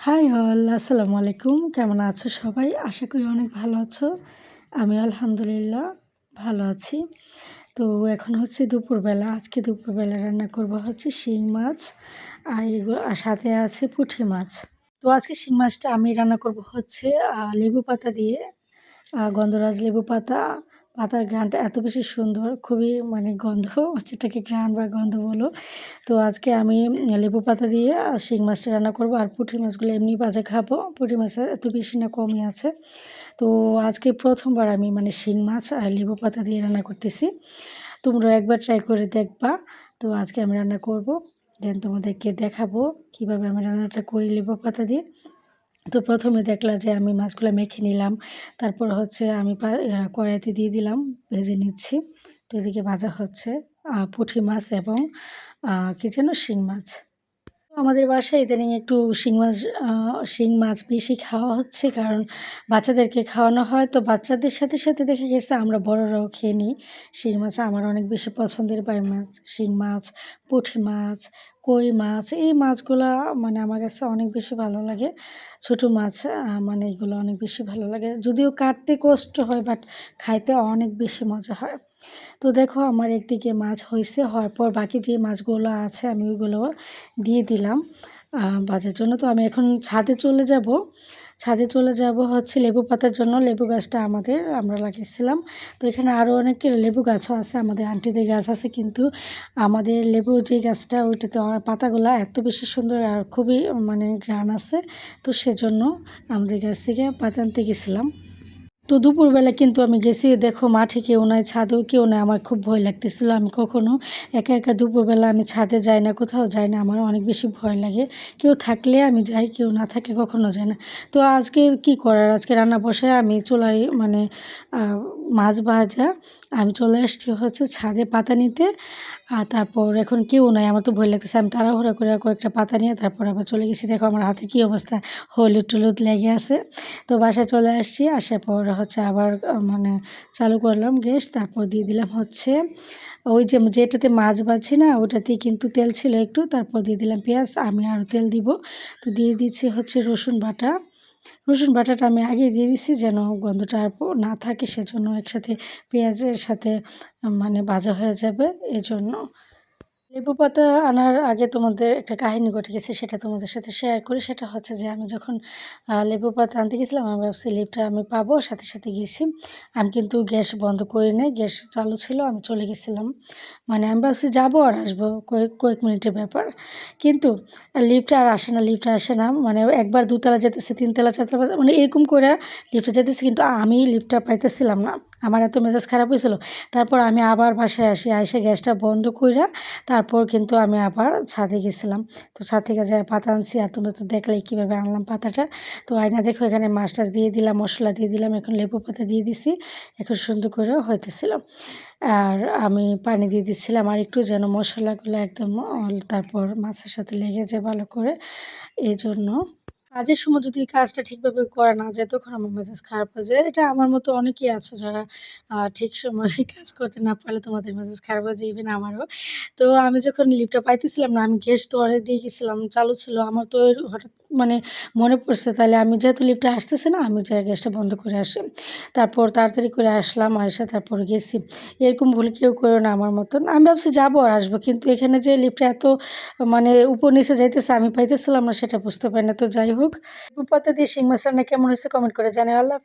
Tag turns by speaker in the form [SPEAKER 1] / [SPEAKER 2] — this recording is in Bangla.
[SPEAKER 1] হাই হল আসসালামু আলাইকুম। কেমন আছো সবাই? আশা করি অনেক ভালো আছো। আমি আলহামদুলিল্লাহ ভালো আছি। তো এখন হচ্ছে দুপুরবেলা। আজকে দুপুরবেলা রান্না করব হচ্ছে শিং মাছ আর এগুলো সাথে আছে পুঁটি মাছ। তো আজকে শিং মাছটা আমি রান্না করব হচ্ছে লেবু পাতা দিয়ে গন্ধরাজ লেবু পাতা পাতার গ্রানটা এত বেশি সুন্দর, খুবই মানে গন্ধ, যেটাকে গ্রান বা গন্ধ বলো। তো আজকে আমি লেবু পাতা দিয়ে শিং মাছটা রান্না করব, আর পুঁটি মাছগুলো এমনি বাজে খাব। পুঁটি মাছ এত বেশি না কমই আছে। তো আজকে প্রথমবার আমি মানে শিং মাছ আর লেবু পাতা দিয়ে রান্না করতেছি। তোমরা একবার ট্রাই করে দেখবা। তো আজকে আমি রান্না করব দেন তোমাদেরকে দেখাবো কীভাবে আমি রান্নাটা করি লেবু পাতা দিয়ে। তো প্রথমে দেখলাম যে আমি মাছগুলো মেখে নিলাম। তারপর হচ্ছে আমি কড়াইতে দিয়ে দিলাম, ভেজে নিচ্ছি। তো এদিকে ভাজা হচ্ছে পুঁটি মাছ এবং কী যেন শিং মাছ। আমাদের বাসায় ইদানিং একটু শিং মাছ শিং মাছ বেশি খাওয়া হচ্ছে কারণ বাচ্চাদেরকে খাওয়ানো হয়। তো বাচ্চাদের সাথে সাথে দেখে গেছে আমরা বড়রাও খেয়ে নিই। শিং মাছ আমার অনেক বেশি পছন্দের পাই মাছ। শিং মাছ, পুঁটি মাছ, কই মাছ, এই মাছগুলা মানে আমার কাছে অনেক বেশি ভালো লাগে। ছোটো মাছ মানে এগুলো অনেক বেশি ভালো লাগে। যদিও কাটতে কষ্ট হয় বাট খাইতে অনেক বেশি মজা হয়। তো দেখো আমার একদিকে মাছ হয়েছে হওয়ার পর বাকি যে মাছগুলো আছে আমি ওইগুলো দিয়ে দিলাম বাজার জন্য। তো আমি এখন ছাদে চলে যাব। ছাদে চলে যাব হচ্ছে লেবু পাতার জন্য। লেবু গাছটা আমাদের, আমরা লাগিয়েছিলাম। তো এখানে আরও অনেক লেবু গাছও আছে, আমাদের আন্টিদের গাছ আছে, কিন্তু আমাদের লেবু যে গাছটা, ওইটাতে পাতাগুলো এত বেশি সুন্দর আর খুবই মানে গ্রান আছে। তো সেজন্য আমাদের গাছ থেকে পাতা আনতে গেছিলাম। তো দুপুরবেলা কিন্তু আমি গেছি, দেখো মাঠে কেউ নাই, ছাদেও কেউ নাই, আমার খুব ভয় লাগতেছিল। আমি কখনো একা একা দুপুরবেলা আমি ছাদে যাই না, কোথাও যাই না, আমার অনেক বেশি ভয় লাগে। কেউ থাকলে আমি যাই, কেউ না থাকলে কখনো যাই না। তো আজকে কি করার? আজকে রান্না বসে আমি চলাই মানে মাছ ভাজা। আমি চলে আসছি হচ্ছে ছাদে পাতা নিতে আর তারপর এখন কেউ নাই, আমার তো ভয় লাগতেছে। আমি তাড়াহুড়া করে কয়েকটা পাতা নিয়ে তারপর আবার চলে গেছি। দেখো আমার হাতে কী অবস্থা? হলুদ টলুদ লেগে আছে। তো বাসায় চলে আসছি, আসার পর হচ্ছে আবার মানে চালু করলাম গ্যাস, তারপর দিয়ে দিলাম হচ্ছে ওই যে যেটাতে মাছ বাছি না, ওটাতেই কিন্তু তেল ছিল একটু, তারপর দিয়ে দিলাম পেঁয়াজ, আমি আরও তেল দিব। তো দিয়ে দিচ্ছি হচ্ছে রসুন বাটা। রসুন বাটাটা আমি আগে দিয়ে দিছি যেন গন্ধটা আর না থাকে, সেজন্য একসাথে পেঁয়াজের সাথে মানে ভাজা হয়ে যাবে, এজন্য। লেবু পাতা আনার আগে তোমাদের একটা কাহিনী ঘটে গেছে, সেটা তোমাদের সাথে শেয়ার করি। সেটা হচ্ছে যে, আমি যখন লেবু পাতা আনতে গেছিলাম, আমি ভাবছি লিপটা আমি পাবো, সাথে সাথে গেছি। আমি কিন্তু গ্যাস বন্ধ করি নাই, গ্যাস চালু ছিল, আমি চলে গেছিলাম। মানে আমি ভাবছি যাব আর আসব, কয়েক কয়েক মিনিটের ব্যাপার। কিন্তু লিফ্টটা আর আসে না লিফ্টটা আসে না। মানে একবার দুতলা যেতেছে, তিনতলা চারতলা মানে এরকম করে লিফ্টটা যেতেছে, কিন্তু আমি লিফ্টটা পাইতেছিলাম না। আমার এত মেজাজ খারাপ হয়েছিল। তারপর আমি আবার বাসায় আসি এসে গ্যাসটা বন্ধ কইরা তারপর কিন্তু আমি আবার ছাদে গেছিলাম। তো ছাদ থেকে যাই পাতা আনছি, আর তোমরা তো দেখলে কীভাবে আনলাম পাতাটা। তো আয়না দেখো, এখানে মাছটা দিয়ে দিলাম, মশলা দিয়ে দিলাম, এখন লেবু পাতা দিয়ে দিছি, এখন সুন্দর করে হইতেছিলাম আর আমি পানি দিয়ে দিচ্ছিলাম আর একটু যেন মশলাগুলো একদম তারপর মাছের সাথে লেগে যায় ভালো করে। এই জন্য কাজের সময় যদি কাজটা ঠিকভাবে করা না যায়, তখন আমার মেজাজ খারাপ হয়ে যায়। এটা আমার মতো অনেকেই আছে যারা ঠিক সময়ে কাজ করতে না পারলে তোমাদের মেজাজ খারাপ হয়ে যায় ইভেন আমারও। তো আমি যখন লিফটটা পাইতেছিলাম না, আমি গ্যাস তো অর্ডার দিয়ে গেছিলাম, চালু ছিল। আমার তো হঠাৎ মানে মনে পড়ছে, তাহলে আমি যেহেতু লিফটটা আসতেছে না, আমি যাই গ্যাসটা বন্ধ করে আসি। তারপর তাড়াতাড়ি করে আসলাম আসে তারপর গেছি। এরকম ভুল কেউ করো না আমার মতন। আমি ভাবছি যাব আর আসব, কিন্তু এখানে যে লিফটটা এত মানে উপর নিচে যাইতেছে, আমি পাইতেছিলাম না, সেটা বুঝতে পারি না। তো যাই হোক পাতা দিয়ে শিং মাছ কেমন হয়েছে কমেন্ট করে জানাই আল্লাহ